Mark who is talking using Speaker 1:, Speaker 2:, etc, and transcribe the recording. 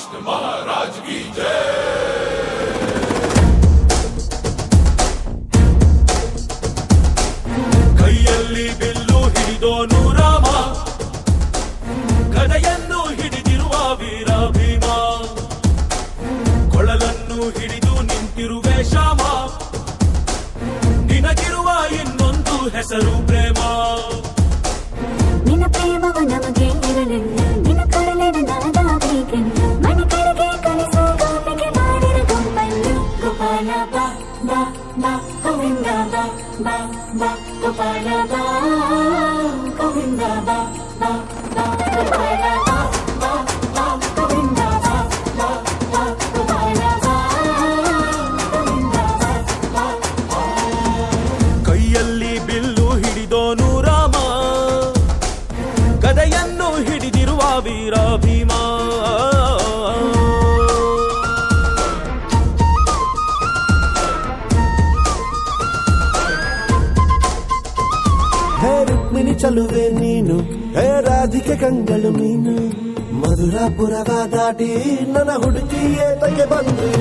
Speaker 1: कृष्ण महाराज की जय
Speaker 2: ಕೈಯಲ್ಲಿ ಬಿಲ್ಲು ಹಿಡಿದೋನು ರಾಮ ಗದೆಯನ್ನು ಹಿಡಿದಿರುವ ವೀರ ಭೀಮ ಕೊಳಲನ್ನು ಹಿಡಿದು ನಿಂತಿರುವೆ ಶ್ಯಾಮ ನಿನಗಿರುವ ಇನ್ನೊಂದು ಹೆಸರು ಪ್ರೇಮ ಕೈಯಲ್ಲಿ ಬಿಲ್ಲು ಹಿಡಿದೋನು ರಾಮ ಗದೆಯನ್ನು ಹಿಡಿದಿರುವ ವೀರ ಭೀಮ
Speaker 3: ಹೇ ರುಕ್ಮಿಣಿ ಚಲುವೆ ನೀನು ಹೇ ರಾಧಿಕೆ ಕಂಗಳು ಮೀನು ಮಧುರಾಪುರವ ದಾಟಿ ನನ್ನ ಹುಡುಗಿಯೇ ತಂಗೆ ಬಂದ್ರೆ